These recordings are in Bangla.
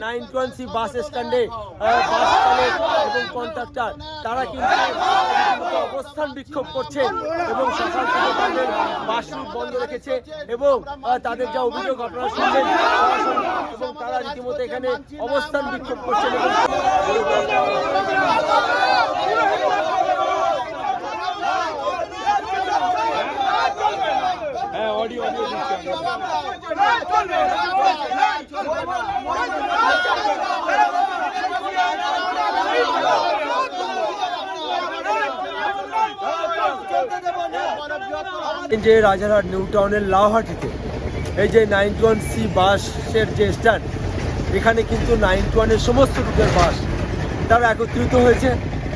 নাইন টোয়েন্টি বাস স্ট্যান্ডে বাস চালক এবং কন্ট্রাক্টর তারা কিন্তু অবস্থান বিক্ষোভ করছে এবং সকাল থেকে তাদের বাস বন্ধ রেখেছে এবং তাদের যা অভিযোগ আপনারা শুনবেন এবং তারা রীতিমতো এখানে অবস্থান বিক্ষোভ করছেন হ্যাঁ অডিও অডিও যে রাজারহাট নিউ টাউনের লাউহাটিতে, এই যে নাইন ওয়ান সি বাসের যে স্ট্যান্ড, এখানে কিন্তু নাইন ওয়ানের সমস্ত রুটের বাস তারা একত্রিত হয়েছে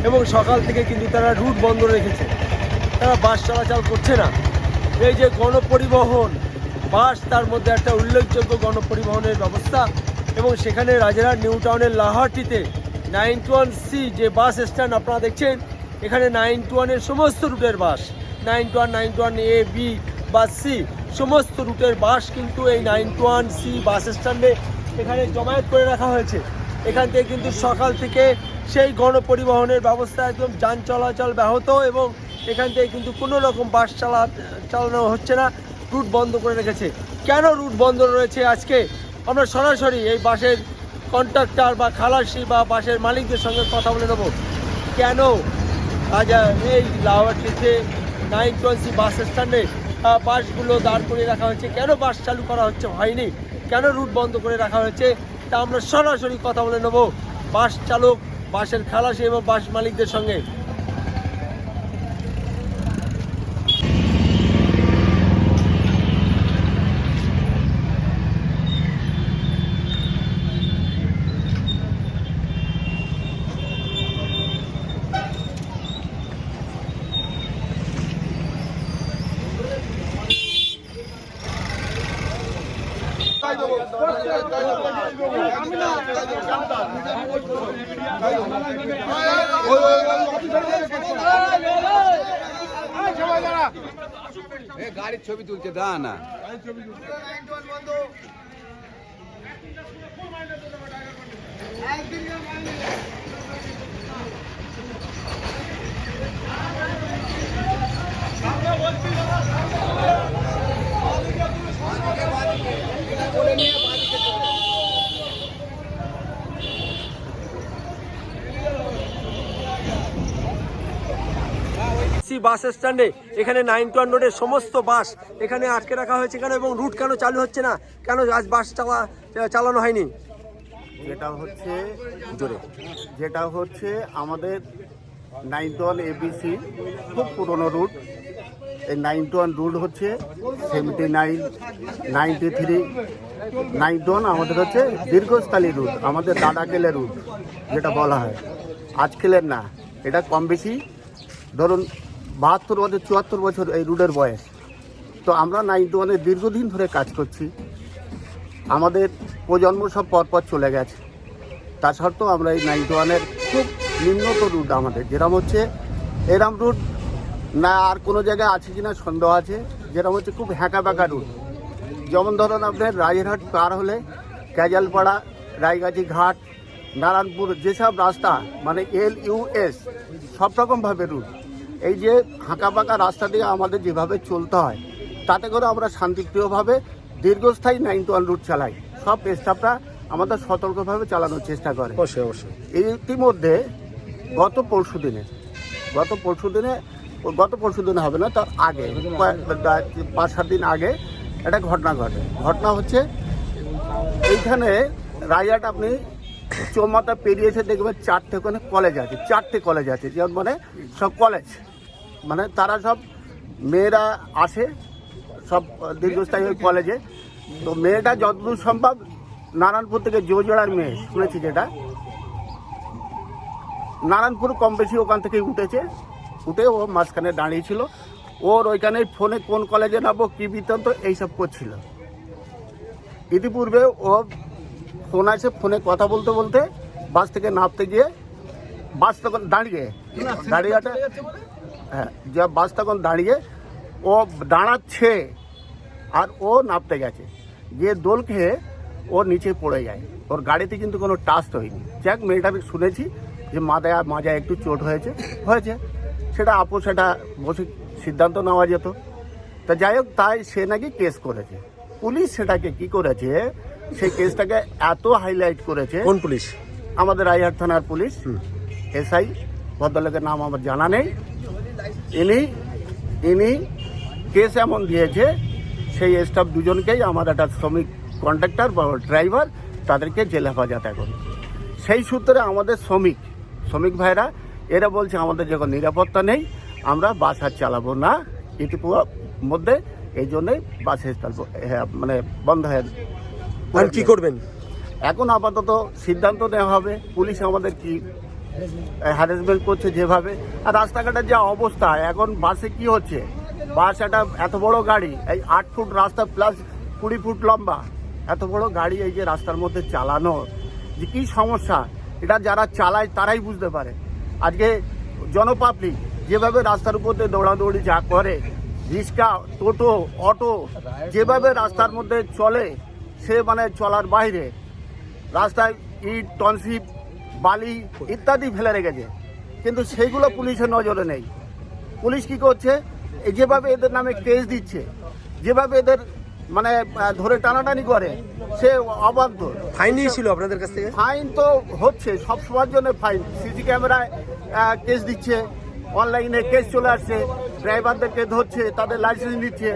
এবং সকাল থেকে কিন্তু তারা রুট বন্ধ রেখেছে। তারা বাস চলাচল করছে না। এই যে গণপরিবহন, বাস তার মধ্যে একটা উল্লেখযোগ্য গণপরিবহনের ব্যবস্থা এবং সেখানে রাজারহাট নিউ টাউনের লাহাটিতে নাইন ওয়ান সি যে বাস স্ট্যান্ড আপনারা দেখছেন, এখানে নাইন ওয়ানের সমস্ত রুটের bus. Nine two one, nine two one A, B বা সি, সমস্ত রুটের বাস কিন্তু এই nine two one C bus স্ট্যান্ডে এখানে জমায়েত করে রাখা হয়েছে। এখান থেকে কিন্তু সকাল থেকে সেই গণপরিবহনের ব্যবস্থা একদম যান চলাচল ব্যাহত এবং এখান থেকে কিন্তু কোনো রকম বাস চালা, চালানো হচ্ছে না, রুট বন্ধ করে রেখেছে। কেন রুট বন্ধ রয়েছে আজকে? আমরা সরাসরি এই বাসের কন্ট্রাক্টর বা খালাসি বা বাসের মালিকদের সঙ্গে কথা বলে নেব। কেন? আজ এই লাউয়াটিতে টোয়েন্টি বাস স্ট্যান্ডে বাসগুলো দাঁড় করিয়ে রাখা হয়েছে। কেন বাস চালু করা হচ্ছে হয়নি? কেন রুট বন্ধ করে রাখা হয়েছে? তা আমরা সরাসরি কথা বলে নেব। বাস চালক, বাসের খালাসি এবং বাস মালিকদের সঙ্গে এ গাড়ির ছবি তুলছে দা না। সি বাস স্ট্যান্ডে। এখানে নাইন ওয়ান রোডের সমস্ত বাস এখানে আটকে রাখা হয়েছে কেন এবং রুট কেন চালু হচ্ছে না? কেন আজ বাস চালা চালানো হয়নি? যেটা হচ্ছে জোরে। যেটা হচ্ছে আমাদের নাইন টু ওয়ান এবিসি খুব পুরনো রুট। এই নাইন টু ওয়ান রুট হচ্ছে seventy nine ninety three nine two one আমাদের হচ্ছে দীর্ঘস্থায়ী রুট আমাদের দাদাকেলের রুট যেটা বলা হয়। আজকেলের না এটা কম বেশি। ধরুন বাহাত্তর বছর চুয়াত্তর বছর এই রুটের বয়স। তো আমরা নাইন ওয়ানের দীর্ঘদিন ধরে কাজ করছি। আমাদের প্রজন্ম সব পরপর চলে গেছে। তা সত্ত্বেও আমরা এই নাইনটি ওয়ানের খুব নিম্নত রুট আমাদের। যেরকম হচ্ছে, এরম রুট না আর কোনো জায়গায় আছে কি না সন্দেহ আছে। যেরকম হচ্ছে খুব হ্যাঁকা ব্যাঁকা রুট। যেমন ধরুন আপনার রাজেরহাট পার হলে ক্যাজালপাড়া রায়গাছি ঘাট, নারায়ণপুর, যেসব রাস্তা মানে এল ইউ এস, সব রকমভাবে রুট। এই যে হাঁকা পাকা রাস্তা দিয়ে আমাদের যেভাবে চলতে হয় তাতে করে আমরা শান্তিপ্রিয়ভাবে দীর্ঘস্থায়ী নাইন ওয়ান রুট চালাই। সব স্টাফরা আমাদের সতর্কভাবে চালানোর চেষ্টা করে। অবশ্যই অবশ্যই। ইতিমধ্যে গত পরশু দিনে গত পরশু দিনে গত পরশু দিনে হবে না তার আগে পাঁচ সাত দিন আগে একটা ঘটনা ঘটে। ঘটনা হচ্ছে এইখানে রায়হাট আপনি চৌমাথা পেরিয়েছে দেখবেন চারটে ওখানে কলেজ আছে চারটে কলেজ আছে যেমন মানে সব কলেজ মানে তারা সব মেয়েরা আসে সব দীর্ঘস্থায়ী ওই কলেজে তো মেয়েটা যতদূর সম্ভব নারায়ণপুর থেকে জোজোড়ার মেয়ে শুনেছি যেটা। নারায়ণপুর কম বেশি ওখান থেকে উঠেছে। উঠে ও মাঝখানে দাঁড়িয়েছিল। ওর ওইখানে ফোনে কোন কলেজে নামবো কী বৃত্তান্ত এইসব করছিল। ইতিপূর্বে ও ফোন আছে ফোনে কথা বলতে বলতে বাস থেকে নামতে গিয়ে বাস তখন দাঁড়িয়ে। দাঁড়িয়ে হ্যাঁ যে বাস তখন দাঁড়িয়ে ও দাঁড়াচ্ছে আর ও নামতে গেছে। গিয়ে দোল খেয়ে ও নিচে পড়ে যায়। ওর গাড়িতে কিন্তু কোনো টাস্ট হয়নি। যাক মেয়েটার শুনেছি যে মাথায় মাজায় একটু চোট হয়েছে হয়েছে। সেটা আপু সেটা বসে সিদ্ধান্ত নেওয়া যেত। তা যাই হোক তাই সে নাকি কেস করেছে। পুলিশ সেটাকে কি করেছে সেই কেসটাকে এত হাইলাইট করেছে। কোন পুলিশ? আমাদের রায়হাট থানার পুলিশ। এসআই ভদ্রলোকের নাম আমার জানা নেই। ইনি ইনি কেস এমন দিয়েছে সেই স্টাফ দুজনকেই আমার একটা শ্রমিক কন্ট্রাক্টর বা ড্রাইভার তাদেরকে জেল হেফাজত এখন। সেই সূত্রে আমাদের শ্রমিক শ্রমিক ভাইরা এরা বলছে আমাদের যখন নিরাপত্তা নেই আমরা বাস আর চালাবো না এটুকু মধ্যে এই জন্যই বাস মানে বন্ধ হয়ে আর কি করবেন? এখন আপাতত সিদ্ধান্ত নেওয়া হবে পুলিশ আমাদের কি হ্যারাসমেন্ট করছে যেভাবে। আর রাস্তাঘাটের যা অবস্থা, এখন বাসে কি হচ্ছে? বাস একটা এত বড় গাড়ি, এই আট ফুট রাস্তা প্লাস কুড়ি ফুট লম্বা। এত বড় গাড়ি এই যে রাস্তার মধ্যে চালানো, যে কী সমস্যা? এটা যারা চালায় তারাই বুঝতে পারে। আজকে জনপাবলিক যেভাবে রাস্তার উপর দিয়ে দৌড়াদৌড়ি যা করে, রিক্সা, টোটো, অটো, যেভাবে রাস্তার মধ্যে চলে, সে মানে চলার বাইরে, রাস্তায় ইট টনসিপ বালি ইত্যাদি ফেলে রেখেছে। কিন্তু সেইগুলো পুলিশের নজরে নেই। পুলিশ কি করছে? যেভাবে এদের নামে কেস দিচ্ছে যেভাবে এদের মানে ধরে টানাটানি করে সে অবাধ্য। ফাইন ছিল আপনাদের কাছ থেকে? ফাইন তো হচ্ছে সব সময়ের জন্য ফাইন সিসি ক্যামেরায় কেস দিচ্ছে অনলাইনে কেস চলে আসছে ড্রাইভারদেরকে ধরছে তাদের লাইসেন্স নিচ্ছে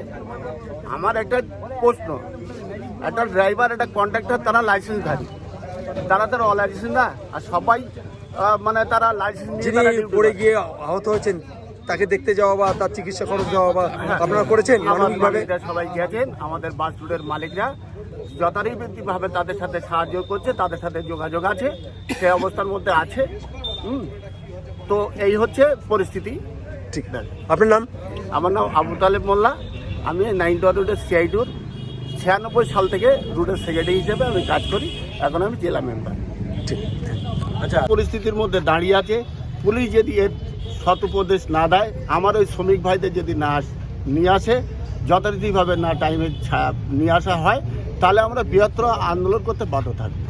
আমার একটা প্রশ্ন একটা ড্রাইভার একটা কন্ট্রাক্টর তারা লাইসেন্স লাইসেন্সধারী তারা তারা অলাইসেন্স না আর সবাই মানে তারা লাইসেন্স নিয়ে পড়ে গিয়ে আহত হয়েছেন তাকে দেখতে যাওয়া বা তার চিকিৎসা খরচ দেওয়া বা আপনারা করেছেন মানবিকভাবে? সবাই গেছেন আমাদের বাস রুটের মালিকরা যথারীতিভাবে তাদের সাথে সাহায্য করছে তাদের সাথে যোগাযোগ আছে সেই অবস্থার মধ্যে আছে হুম? তো এই হচ্ছে পরিস্থিতি। ঠিক। না আপনার নাম? আমার নাম আবু তালেব মোল্লা আমি নাইন রুটের সিআইটুর ছিয়ানব্বই সাল থেকে রুটের সেক্রেটারি হিসেবে আমি কাজ করি। এখন আমি জেলা মেম্বার ঠিক আচ্ছা পরিস্থিতির মধ্যে দাঁড়িয়ে আছে। পুলিশ যদি এর সতুপদেশ না দেয়, আমার ওই শ্রমিক ভাইদের যদি না নিয়ে আসে, যথারীতিভাবে না টাইমে নিয়ে আসা হয়, তাহলে আমরা বৃহত্তর আন্দোলন করতে বাধ্য থাকব।